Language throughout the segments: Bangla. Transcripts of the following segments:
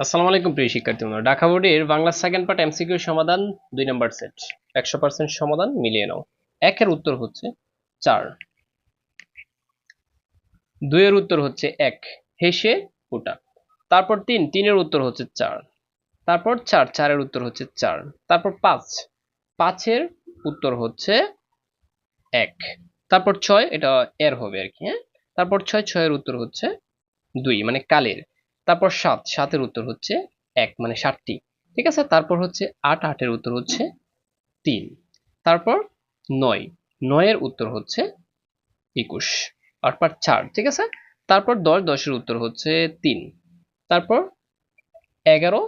আসসালামু আলাইকুম প্রিয় শিক্ষার্থী বন্ধুরা। ঢাকা বোর্ডের বাংলা সেকেন্ড পার্ট এমসিকিউ সমাধান দুই নাম্বার সেট একশো পার্সেন্ট সমাধান মিলিয়ে নাও। একের উত্তর হচ্ছে চার। দুইয়ের উত্তর হচ্ছে এক। হেসে ওটা তারপর তিন, তিনের উত্তর হচ্ছে চার। তারপর চার, চারের উত্তর হচ্ছে চার। তারপর পাঁচ। পাঁচের উত্তর হচ্ছে এক। তারপর ছয়, এটা এর হবে আর কি হ্যাঁ? তারপর ছয়, ছয়ের উত্তর হচ্ছে দুই মানে কালের। তারপর সাত, সাতের উত্তর হচ্ছে এক মানে ষাটটি ঠিক আছে? তারপর হচ্ছে আট, আটের উত্তর হচ্ছে তিন। তারপর নয়। নয়ের উত্তর হচ্ছে একুশ। অর্থাৎ চার, ঠিক আছে? তারপর দশ, দশের উত্তর হচ্ছে তিন। তারপর এগারো,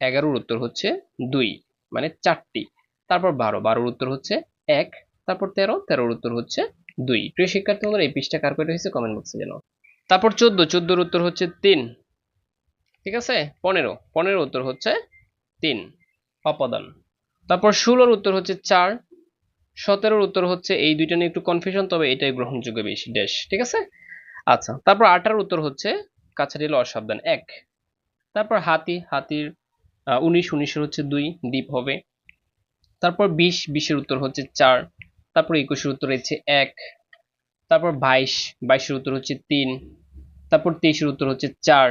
এগারোর উত্তর হচ্ছে দুই মানে চারটি। তারপর বারো, বারোর উত্তর হচ্ছে এক, তারপর তেরো, তেরোর উত্তর হচ্ছে দুই। প্রিয় শিক্ষার্থী এই পৃষ্ঠা কার কয়টা হয়েছে? কমেন্ট বক্সে জানাও। তারপর চোদ্দ, চোদ্দোর উত্তর হচ্ছে তিন। ঠিক আছে? পনেরো। পনেরো উত্তর হচ্ছে তিন। অপদান। তারপর ষোলোর উত্তর হচ্ছে চার। সতেরোর উত্তর হচ্ছে এই দুইটা নিয়ে একটু কনফিউশন তবে এটাই গ্রহণযোগ্য বেশি ড্যাশ ঠিক আছে? আচ্ছা তারপর আঠারোর উত্তর হচ্ছে কাছারি অসাবধান এক। তারপর হাতি, হাতির উনিশ, উনিশের হচ্ছে দুই, দ্বীপ হবে। তারপর বিশ, বিশের উত্তর হচ্ছে চার। তারপর একুশের উত্তর হচ্ছে এক। তারপর বাইশ, বাইশের উত্তর হচ্ছে তিন। তারপর তেইশের উত্তর হচ্ছে চার।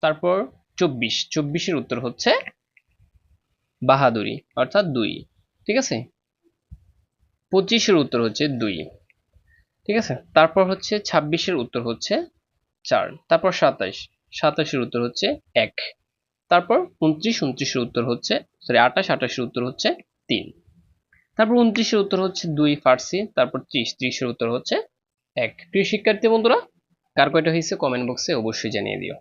তারপর চব্বিশ। চব্বিশের উত্তর হচ্ছে বাহাদুরি, অর্থাৎ দুই। ঠিক আছে? পঁচিশের উত্তর হচ্ছে দুই। ঠিক আছে? তারপর হচ্ছে ছাব্বিশের উত্তর হচ্ছে চার। তারপর সাতাইশ। সাতাশের উত্তর হচ্ছে এক। তারপর উনত্রিশ, উনত্রিশের উত্তর হচ্ছে সরি আঠাশ, আঠাশের উত্তর হচ্ছে তিন। তারপর উনত্রিশের উত্তর হচ্ছে দুই ফার্সি, তারপর ত্রিশ। ত্রিশের উত্তর হচ্ছে এক। প্রিয় শিক্ষার্থী বন্ধুরা, কার কয়টা হয়েছে কমেন্ট বক্সে অবশ্যই জানিয়ে দিও।